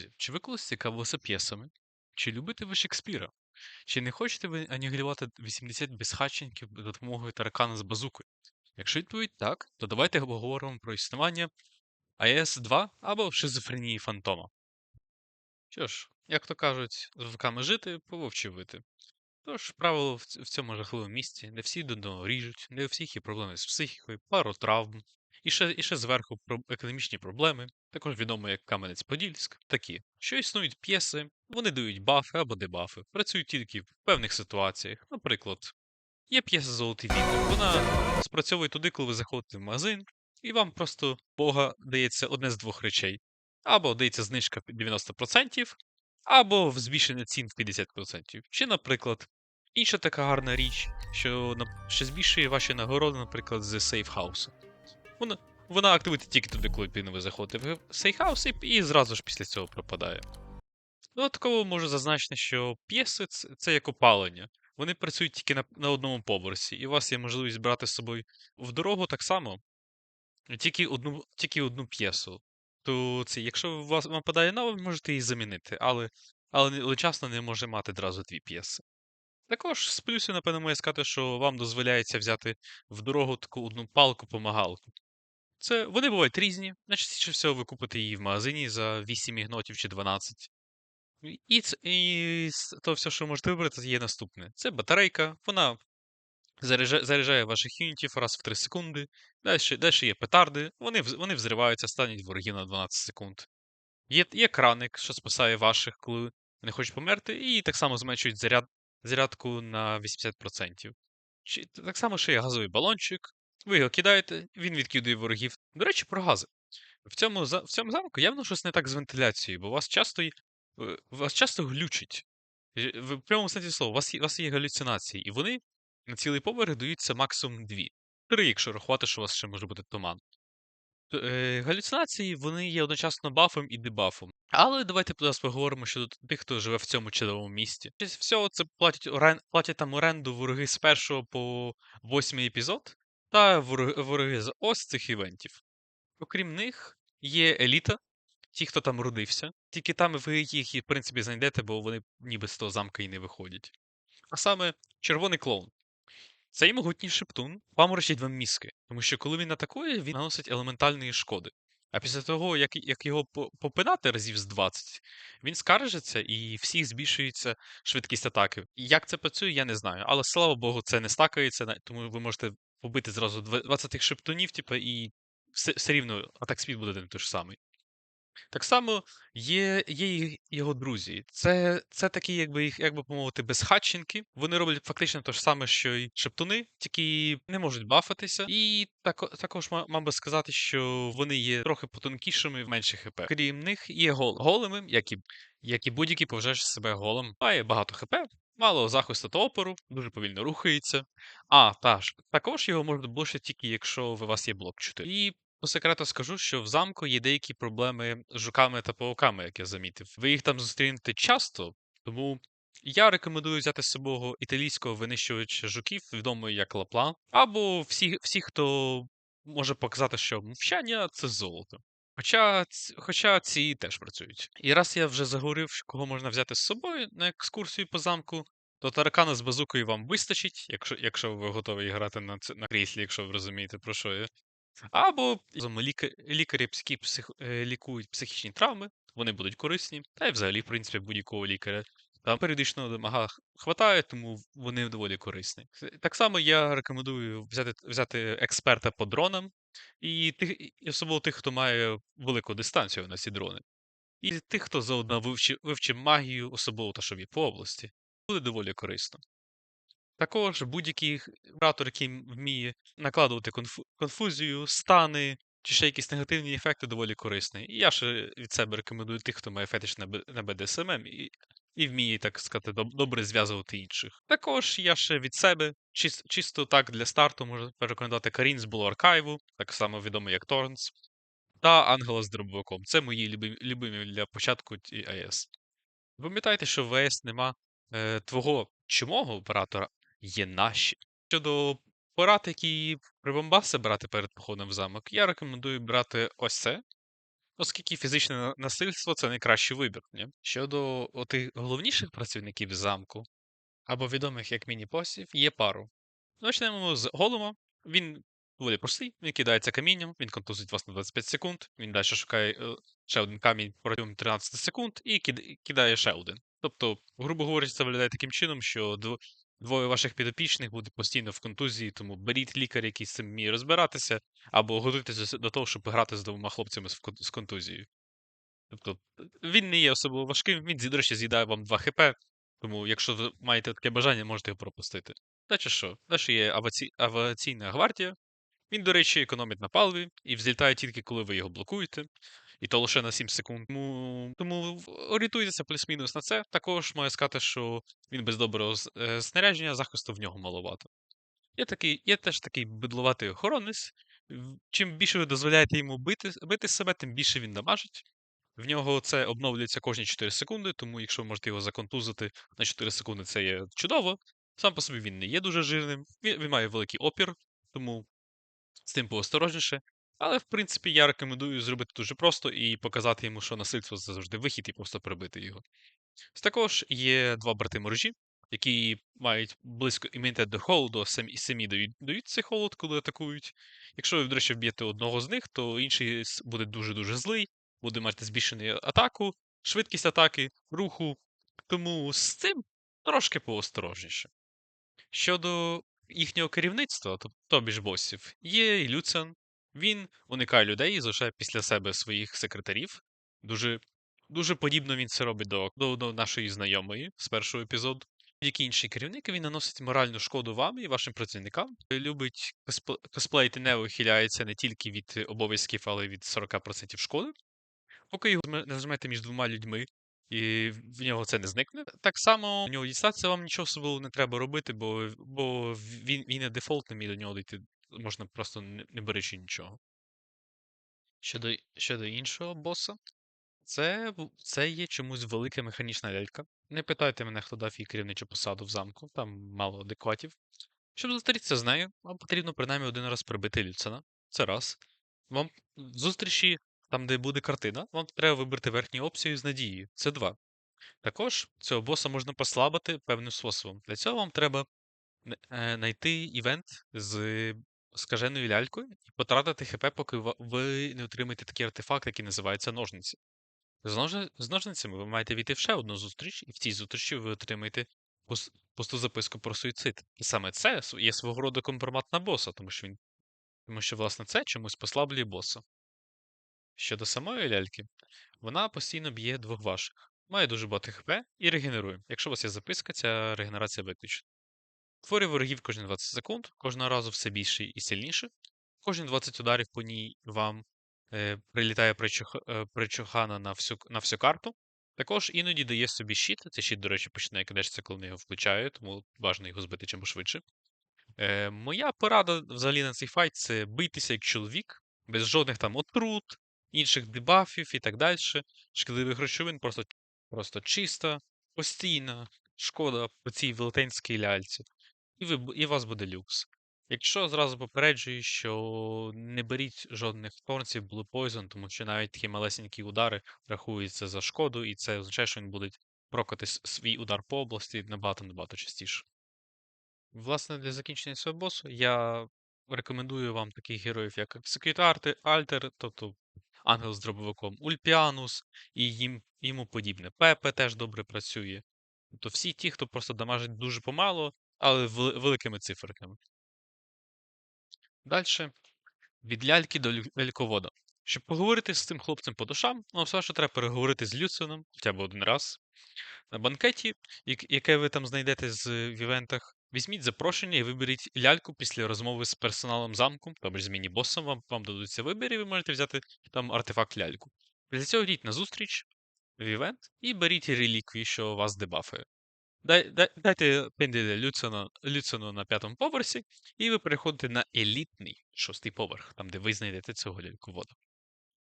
Друзі, чи ви колись цікавилися п'єсами? Чи любите ви Шекспіра? Чи не хочете ви анігілювати 80 безхатченків за допомогою таракана з базукою? Якщо відповідь так, то давайте поговоримо про існування АЕС-2 або шизофренії фантома. Що ж, як то кажуть, з вовками жити, по вовчі вити. Тож, правило в цьому жахливому місці, не всі до ріжуть, не у всіх є проблеми з психікою, пару травм, і ще, і ще зверху про економічні проблеми, також відомо як Кам'янець-Подільськ, такі, що існують п'єси, вони дають бафи або дебафи, працюють тільки в певних ситуаціях. Наприклад, є п'єса Золотий вітер, вона спрацьовує туди, коли ви заходите в магазин, і вам просто Бога дається одне з двох речей. Або дається знижка під 90%, або збільшення цін в 50%. Чи, наприклад, інша така гарна річ, що, що збільшує ваші нагороди, наприклад, з сейфхаусу. Вона, вона активується тільки туди, коли ви заходите в сейфхаус, і, і зразу ж після цього пропадає. Додатково можу зазначити, що п'єси це, як опалення. Вони працюють тільки на, на одному поверсі, і у вас є можливість брати з собою в дорогу так само, тільки одну, тільки одну п'єсу. То це, якщо у вас вам падає нова, ви можете її замінити, але, але одночасно не може мати одразу дві п'єси. Також з плюсів, напевно, можна сказати, що вам дозволяється взяти в дорогу таку одну палку-помагалку. Це вони бувають різні. Найчастіше всього ви купите її в магазині за 8 ігнотів чи 12. І, і, ц- і то все, що ви можете вибрати, є наступне. Це батарейка, вона заряджає, заряджає ваших юнітів раз в 3 секунди. Далі, далі є петарди, вони, вони взриваються, стануть ворогів на 12 секунд. Є, є краник, що спасає ваших, коли не хочуть померти, і так само зменшують заряд, зарядку на 80%. Чи, так само ще є газовий балончик. Ви його кидаєте, він відкидує ворогів. До речі, про гази. В цьому, в цьому замку явно щось не так з вентиляцією, бо вас часто, е, вас часто глючить. Е, В прямому сенсі слова, у вас, є- у вас є галюцинації, і вони на цілий поверх даються максимум дві. Три, якщо рахувати, що у вас ще може бути туман. Т- Е, галюцинації вони є одночасно бафом і дебафом. Але давайте зараз поговоримо щодо тих, хто живе в цьому чудовому місті. Всього це платять, орен... платять там оренду вороги з першого по восьмий епізод, та вороги, з ось цих івентів. Окрім них, є еліта, ті, хто там родився. Тільки там ви їх, в принципі, знайдете, бо вони ніби з того замка і не виходять. А саме червоний клоун. Цей могутній шептун паморочить вам мізки, тому що коли він атакує, він наносить елементальної шкоди. А після того, як, як його попинати разів з 20, він скаржиться і всіх збільшується швидкість атаки. І як це працює, я не знаю. Але слава Богу, це не стакається, тому ви можете побити зразу дв- 20 шептунів, типу, і все, все рівно атак спід буде один той ж самий. Так само є, є його друзі. Це, це такі, якби їх, як би помовити, безхатченки. Вони роблять фактично те ж саме, що й шептуни, тільки не можуть бафатися. І тако, також мав би сказати, що вони є трохи потонкішими в менше хп. Крім них, є гол, големи, як і, як і будь-який поважаєш себе голем. Має багато хп. Мало захисту та опору, дуже повільно рухається. А, та ж, також його можна блочити тільки якщо у вас є блок 4. І по секрету скажу, що в замку є деякі проблеми з жуками та пауками, як я замітив. Ви їх там зустрінете часто, тому я рекомендую взяти з собою італійського винищувача жуків, відомого як Лаплан, або всі, всі, хто може показати, що мовчання це золото. Хоча, хоча ці теж працюють. І раз я вже заговорив, кого можна взяти з собою на екскурсію по замку, то таракана з базукою вам вистачить, якщо, якщо ви готові грати на, на кріслі, якщо ви розумієте, про що я. Або лікарі, які псих... е, лікують психічні травми, вони будуть корисні, та й взагалі, в принципі, будь-якого лікаря. Там періодично дамага хватає, тому вони доволі корисні. Так само я рекомендую взяти, взяти експерта по дронам, і, тих, і особливо тих, хто має велику дистанцію на ці дрони. І тих, хто заодно вивчив, вивчив магію, особливо та, що по області, буде доволі корисно. Також будь-який оператор, який вміє накладувати конфу- конфузію, стани чи ще якісь негативні ефекти, доволі корисний. І я ще від себе рекомендую тих, хто має фетиш на, Б- на BDSM і, і вміє, так сказати, добре зв'язувати інших. Також я ще від себе, чис- чисто так для старту, можу порекомендувати Карін з Булу Аркайву, так само відомий як Торнс, та Ангела з дробовиком. Це мої любимі, для початку АЕС. Пам'ятайте, що в ВС нема е, твого чумого оператора, є наші. Щодо порад, які прибамбаси брати перед походом в замок, я рекомендую брати ось це. Оскільки фізичне насильство це найкращий вибір. Ні? Щодо отих головніших працівників замку, або відомих як міні-босів, є пару. Почнемо з голема. Він доволі простий, він кидається камінням, він контузить вас на 25 секунд, він далі шукає е, ще один камінь протягом 13 секунд і кидає ще один. Тобто, грубо говорячи, це виглядає таким чином, що дво- двоє ваших підопічних буде постійно в контузії, тому беріть лікаря, який з цим вміє розбиратися, або готуйтеся до того, щоб грати з двома хлопцями з контузією. Тобто, він не є особливо важким, він, до речі, з'їдає вам 2 хп, тому якщо ви маєте таке бажання, можете його пропустити. Далі що? Далі є авіаці... авіаційна гвардія. Він, до речі, економить на паливі і взлітає тільки коли ви його блокуєте, і то лише на 7 секунд. Тому, тому орієнтуйтеся плюс-мінус на це. Також маю сказати, що він без доброго е, снарядження, захисту в нього маловато. Є, такий, є теж такий бидловатий охоронець. Чим більше ви дозволяєте йому бити, бити себе, тим більше він дамажить. В нього це обновлюється кожні 4 секунди, тому якщо ви можете його законтузити на 4 секунди, це є чудово. Сам по собі він не є дуже жирним, він, він має великий опір, тому з тим поосторожніше. Але, в принципі, я рекомендую зробити дуже просто і показати йому, що насильство це завжди вихід, і просто прибити його. Також є два брати моржі, які мають близько імунітет до холоду, самі, самі дають, цей холод, коли атакують. Якщо ви, до речі, вб'єте одного з них, то інший буде дуже-дуже злий, буде мати збільшену атаку, швидкість атаки, руху. Тому з цим трошки поосторожніше. Щодо їхнього керівництва, тоб- тобі ж босів, є і Люциан. Він уникає людей і залишає після себе своїх секретарів. Дуже, дуже подібно він це робить до, до, до нашої знайомої з першого епізоду. Як інший керівник, він наносить моральну шкоду вам і вашим працівникам. Любить косп- косплеїти не ухиляється не тільки від обов'язків, але й від 40% шкоди. Поки його не зажмете між двома людьми, і в нього це не зникне. Так само у нього дістатися вам нічого особливо не треба робити, бо, бо він, він є дефолтним і до нього дійти можна просто не, беручи нічого. Щодо, щодо іншого боса, це, це є чомусь велика механічна лялька. Не питайте мене, хто дав їй керівничу посаду в замку, там мало адекватів. Щоб зустрітися з нею, вам потрібно принаймні один раз прибити Люцена. Це раз. Вам в зустрічі, там, де буде картина, вам треба вибрати верхню опцію з надією. Це два. Також цього боса можна послабити певним способом. Для цього вам треба знайти івент з скаженою лялькою і потратити ХП, поки ви не отримаєте такий артефакт, який називається ножниці. З, ножницями ви маєте війти в ще одну зустріч, і в цій зустрічі ви отримаєте пус- пусту записку про суїцид. І саме це є свого роду компромат на боса, тому що він. Тому що, власне, це чомусь послаблює боса. Щодо самої ляльки, вона постійно б'є двох ваших, має дуже багато хп і регенерує. Якщо у вас є записка, ця регенерація виключена. Творює ворогів кожні 20 секунд, кожного разу все більше і сильніше. Кожні 20 ударів по ній вам е, прилітає причух- е, причухана на всю, на всю карту. Також іноді дає собі щит. Цей щит, до речі, починає кидатися, коли вони його включають, тому важливо його збити чим швидше. Е, моя порада взагалі на цей файт це бийтеся як чоловік, без жодних там отрут, інших дебафів і так далі. Шкідливих речовин просто, просто чиста, постійна шкода по цій велетенській ляльці. І, ви, і у вас буде люкс. Якщо зразу попереджую, що не беріть жодних торнців, Blue Poison, тому що навіть такі малесенькі удари рахуються за шкоду, і це означає, що він буде прокати свій удар по області набагато-набагато частіше. Власне, для закінчення цього босу я рекомендую вам таких героїв, як Execute Alter, тобто ангел з дробовиком, Ульпіанус і їм, йому подібне. Пепе теж добре працює. Тобто всі ті, хто просто дамажить дуже помало, але великими циферками. Далі. Від ляльки до ляльковода. Щоб поговорити з цим хлопцем по душам, ну, все, що треба переговорити з Люціоном хоча б один раз. На банкеті, яке ви там знайдете з, в івентах, візьміть запрошення і виберіть ляльку після розмови з персоналом замку, тобто з міні-босом, вам, вам дадуться вибір, і ви можете взяти там артефакт ляльку. Після цього йдіть на зустріч в івент і беріть реліквії, що вас дебафує. Дай, дай, дайте пенделя Люцину, Люцину на п'ятому поверсі, і ви переходите на елітний шостий поверх, там, де ви знайдете цього ляльковода.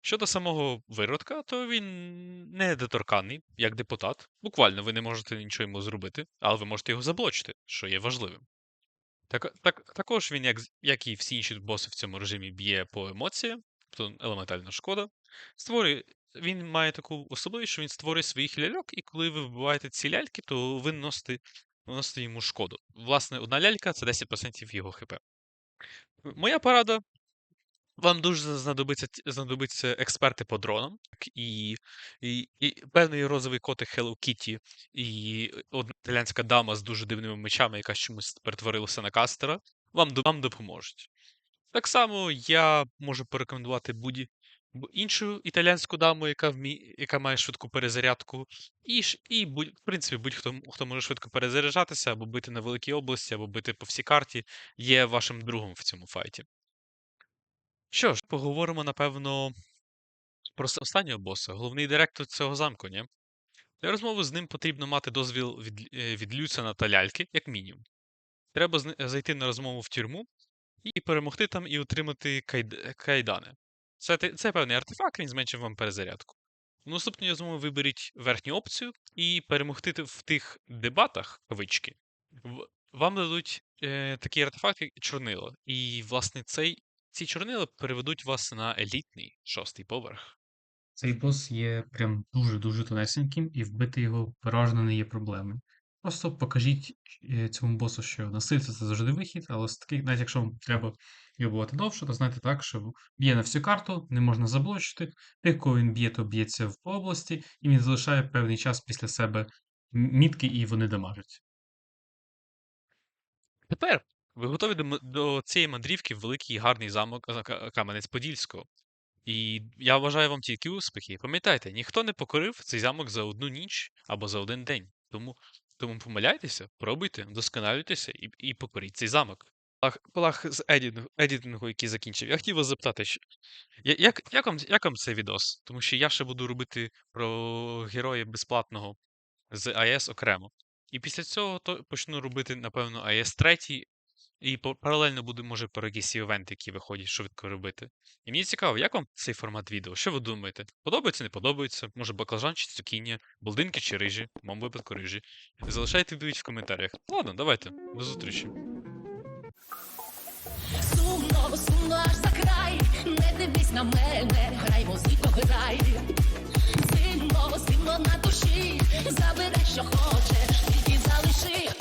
Щодо самого виродка, то він недоторканий, як депутат. Буквально ви не можете нічого йому зробити, але ви можете його заблочити, що є важливим. Так, так, також він, як, як і всі інші боси в цьому режимі, б'є по емоціям, тобто елементальна шкода. Створює. Він має таку особливість, що він створює своїх ляльок, і коли ви вбиваєте ці ляльки, то ви наносите, наносите йому шкоду. Власне, одна лялька це 10% його хп. Моя порада. Вам дуже знадобиться, знадобиться експерти по дронам, і, і, і певний розовий котик Hello Kitty, і одна італійська дама з дуже дивними мечами, яка чомусь перетворилася на кастера, вам, вам допоможуть. Так само я можу порекомендувати будь бу- іншу італійську даму, яка вмі... яка має швидку перезарядку, і, і будь... в принципі, будь-хто хто може швидко перезаряджатися, або бити на великій області, або бити по всій карті, є вашим другом в цьому файті. Що ж, поговоримо, напевно, про останнього боса, головний директор цього замку, ні? Для розмови з ним потрібно мати дозвіл від, е, від Люцена та ляльки, як мінімум. Треба зайти на розмову в тюрму і перемогти там і отримати кайд... кайдани. Це, це певний артефакт, він зменшив вам перезарядку. В наступній розмові виберіть верхню опцію і перемогти в тих дебатах, кавички, вам дадуть е, такий артефакт, як чорнило. І, власне, цей, ці чорнила переведуть вас на елітний шостий поверх. Цей бос є прям дуже-дуже тонесеньким, і вбити його переважно не є проблемою. Просто покажіть е, цьому босу, що насильство це завжди вихід, але з таких, навіть якщо вам треба його довше, то знайте так, що б'є на всю карту, не можна заблочити. Тих, кого він б'є, то б'ється в області, і він залишає певний час після себе мітки, і вони дамажать. Тепер ви готові до, до цієї мандрівки в великий гарний замок Ка- Кам'янець-Подільського. І я вважаю вам тільки успіхи. Пам'ятайте, ніхто не покорив цей замок за одну ніч або за один день. Тому, тому помиляйтеся, пробуйте, вдосконалюйтеся і, і покоріть цей замок. Палах, палах з едітингу, едітингу, який закінчив. Я хотів вас запитати, що, як, як, вам, як вам цей відос? Тому що я ще буду робити про героя безплатного з АЕС окремо. І після цього то почну робити, напевно, АЕС 3, і по- паралельно буде, може, про якісь івенти, які виходять швидко робити. І мені цікаво, як вам цей формат відео? Що ви думаєте? Подобається, не подобається? Може баклажан чи цукіння, болдинки чи рижі, в моєму випадку рижі. Залишайте відповідь в коментарях. Ладно, давайте, до зустрічі. Сумно, сумно аж за край, не дивись на мене, грай музико, грай. Зимно, зимно на душі, забирай, що хочеш, тільки залиши.